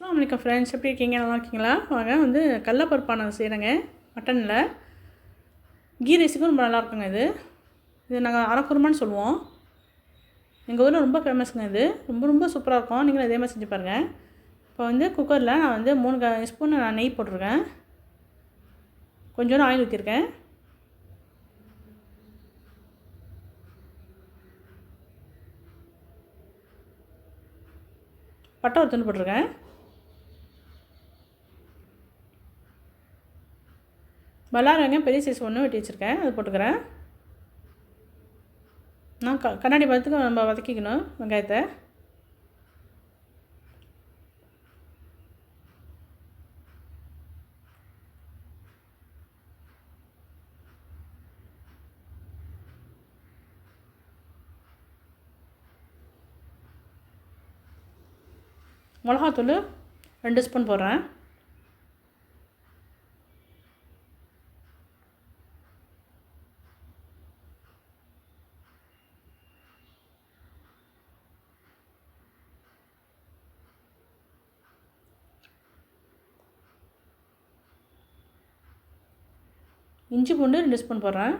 வணக்கம் ஃப்ரெண்ட்ஸ் எப்படி இருக்கீங்க? நல்லா இருக்கீங்களா? வாங்க வந்து கடலப்பருப்பான செய்கிறேங்க மட்டனில். கீ ரைஸுக்கும் ரொம்ப நல்லா இருக்குங்க இது. இது நாங்கள் அரைக்குருமான்னு சொல்லுவோம். எங்கள் ஊரில் ரொம்ப ஃபேமஸுங்க இது. ரொம்ப ரொம்ப சூப்பராக இருக்கும். நீங்களும் இதே மாதிரி செஞ்சு பாருங்கள் இப்போ வந்து குக்கரில் நான் வந்து மூணு க ஸ்பூன் நான் நெய் போட்டிருக்கேன். கொஞ்சோண்டு ஆயில் ஊற்றிருக்கேன் பட்டை ஒரு துண்டு போட்டிருக்கேன். பல்லாரி வெங்காயம் பெரிய சைஸ் ஒன்று வெட்டி வச்சுருக்கேன். அது போட்டுக்கிறேன். நான் க கண்ணாடி பழத்துக்கு நம்ம வதக்கிக்கணும் வெங்காயத்தை. மிளகாத்தூள் ரெண்டு ஸ்பூன் போடுறேன். இஞ்சி பூண்டு ரெண்டு ஸ்பூன் போடுறேன்.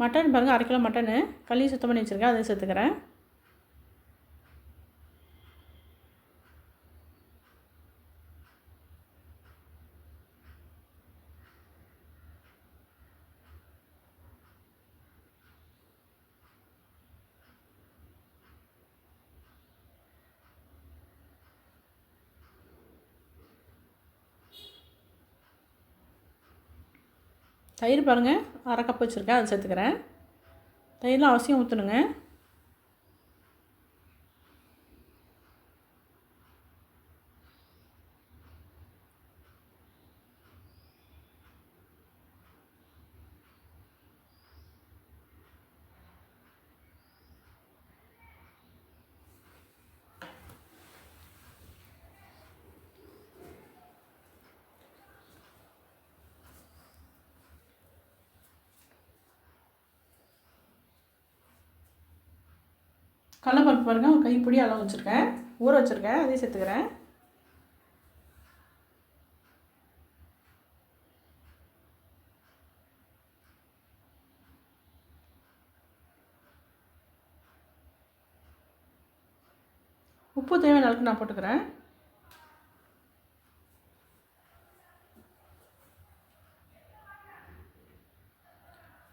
மட்டன் பாருங்கள் அரை கிலோ மட்டனு. கழுவி சுத்தம் பண்ணி வச்சுருக்கேன் அதையும் சேர்த்துக்கிறேன். தயிர் பாருங்கள் அரை கப் வச்சுருக்கேன் அதை சேர்த்துக்கிறேன். தயிர்லாம் அவசியம் ஊற்றணுங்க கடலப்பருப்பு பாருங்கள் ஒரு கைப்பிடி அளவு வச்சுருக்கேன். ஊற வச்சுருக்கேன் அதையும் சேர்த்துக்கிறேன். உப்பு தேவையான அளவுக்கு நான் போட்டுக்கிறேன்.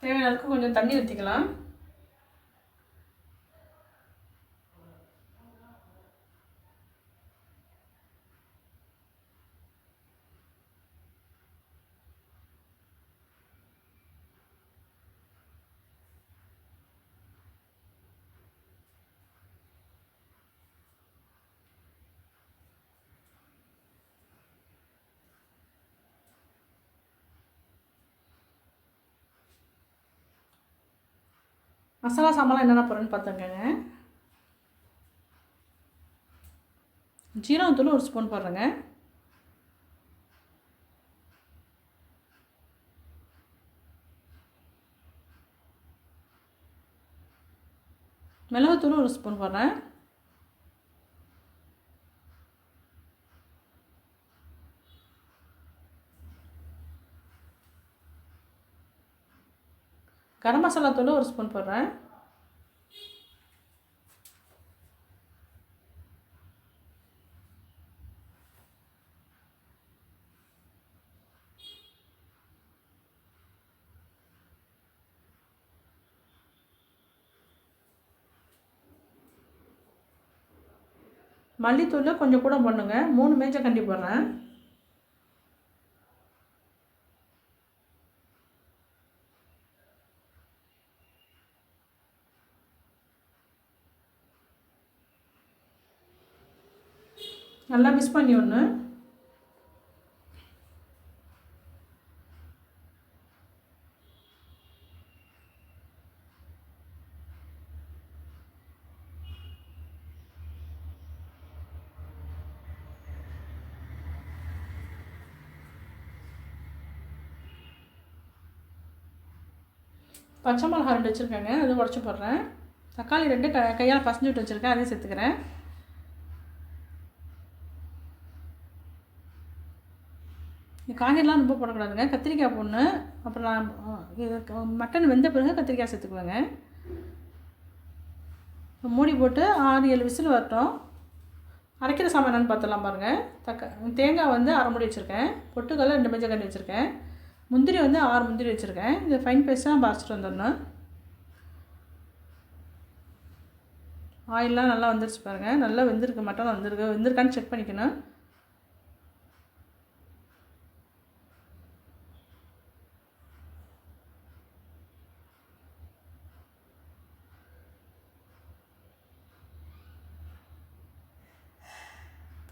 தேவையான அளவுக்கு கொஞ்சம் தண்ணி ஊற்றிக்கலாம் மசாலா சாம்பார்லாம் என்னென்ன போடுறேன்னு பார்த்துக்கங்க. ஜீரகத்தூள் ஒரு ஸ்பூன் போடுறேங்க. மிளகுத்தூள் ஒரு ஸ்பூன் போடுறேன். கரம் மசாலா தூள் ஒரு ஸ்பூன் போடுறேன். மல்லித்தூள் கொஞ்சம் கூட பண்ணுங்க மூணு மேஜை கண்டி போடுறேன். நல்லா மிஸ் பண்ணி ஒன்று பச்சை மிளகா ரெண்டு வச்சுருக்கேங்க அதுவும் உடச்சி போடுறேன். தக்காளி ரெண்டு க கையால் பசஞ்சு விட்டு வச்சுருக்கேன் அதையும் சேர்த்துக்கிறேன். இந்த காய்கறிலாம் ரொம்ப போடக்கூடாதுங்க. கத்திரிக்காய் போடணும் அப்புறம் நான் இது மட்டன் வெந்த பிறகு கத்திரிக்காய் சேர்த்துக்குவேங்க. மூடி போட்டு ஆறு ஏழு விசில் வரட்டும். அரைக்கிற சாமான் பார்த்துடலாம் பார்த்துலாம் பாருங்கள் தக்க தேங்காய் வந்து அரை மூடி வச்சுருக்கேன். பொட்டுக்கல்ல ரெண்டு மஞ்சள் கண்ணி வச்சுருக்கேன். முந்திரி வந்து ஆறு முந்திரி வச்சுருக்கேன். இது ஃபைன் பேஸ்ட்டாக நம்ம வந்துடணும். ஆயிலெலாம் நல்லா வந்துருச்சு பாருங்கள் நல்லா வெந்திருக்கு மட்டன் வந்திருக்கு. வெந்திருக்கான்னு செக் பண்ணிக்கணும்.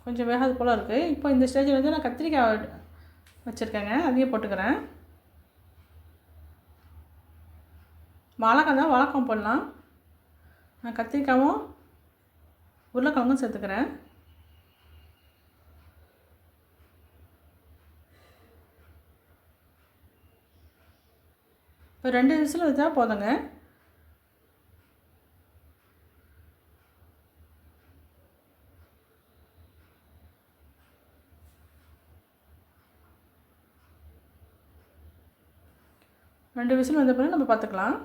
கொஞ்சம் வேகாது போல் இருக்குது இப்போ இந்த ஸ்டேஜில் வந்து நான் கத்திரிக்காய் வச்சுருக்கேங்க. அதையும் போட்டுக்கிறேன். வாழைக்காய் தான் வாழைக்காய் போடலாம். நான் கத்திரிக்காயும் உருளைக்கிழங்கும் சேர்த்துக்கிறேன். இப்போ ரெண்டு விசில் வச்சா போதுங்க. ரெண்டு விசில் வந்த பிறகு நம்ம பார்த்துக்கலாம்.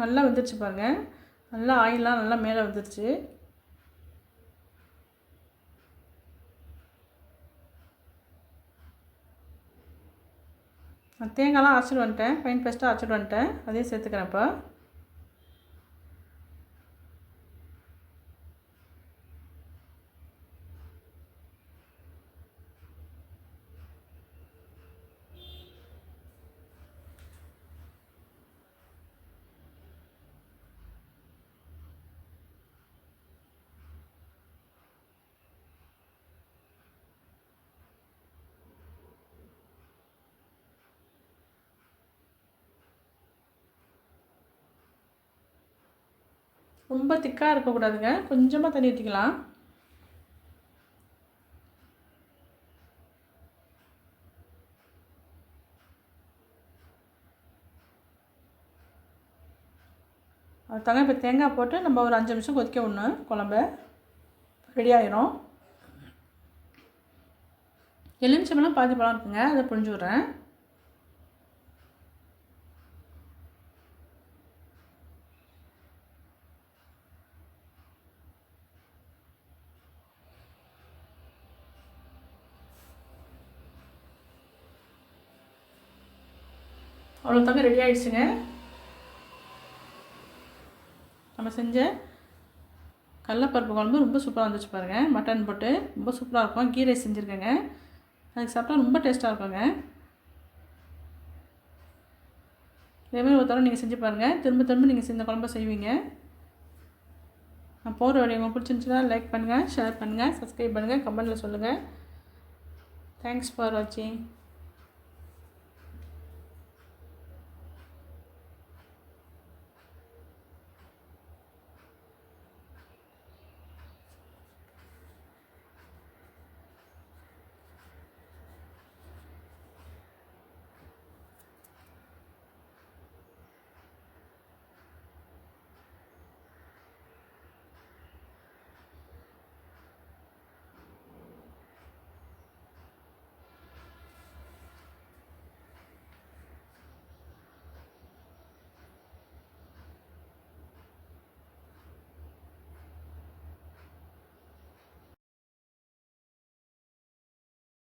நல்லா வந்துருச்சு பாருங்க. நல்லா ஆயிலெலாம் நல்லா மேலே வந்துருச்சு. நான் தேங்காய்லாம் அரைச்சிட்டு வந்துட்டேன். ஃபைன் பேஸ்ட்டாக அரைச்சிட்டு வந்துட்டேன். அதையும் சேர்த்துக்கிறேன் இப்போ. ரொம்ப திக்காக இருக்கக்கூடாதுங்க. கொஞ்சமாக தண்ணி ஊற்றிக்கலாம் அது தங்க இப்போ தேங்காய் போட்டு நம்ம ஒரு அஞ்சு நிமிஷம் கொதிக்க விடணும் குழம்பு. ரெடி ஆயிரும். எலுமிச்சம்பழம் பாதி பழம் இருக்குங்க அதை புழிஞ்சு விட்றேன். அவ்வளோ தாங்க ரெடி ஆகிடுச்சுங்க நம்ம செஞ்ச கடலப்பருப்பு குழம்பு ரொம்ப சூப்பராக வந்துச்சு பாருங்கள் மட்டன் போட்டு ரொம்ப சூப்பராக இருக்கும். கீ ரைஸ் செஞ்சுருக்கேங்க. அதுக்கு சாப்பிட்டா ரொம்ப டேஸ்ட்டாக இருக்குங்க. இதேமாதிரி ஒரு தடவை நீங்கள் செஞ்சு பாருங்கள் திரும்ப திரும்ப நீங்கள் இந்த குழம்பு செய்வீங்க. நான் போகிற வழி உங்களுக்கு பிடிச்சிருந்துச்சுன்னா லைக் பண்ணுங்கள் ஷேர் பண்ணுங்கள் சப்ஸ்கிரைப் பண்ணுங்கள் கமெண்டில் சொல்லுங்கள் தேங்க்ஸ் ஃபார் வாட்சிங்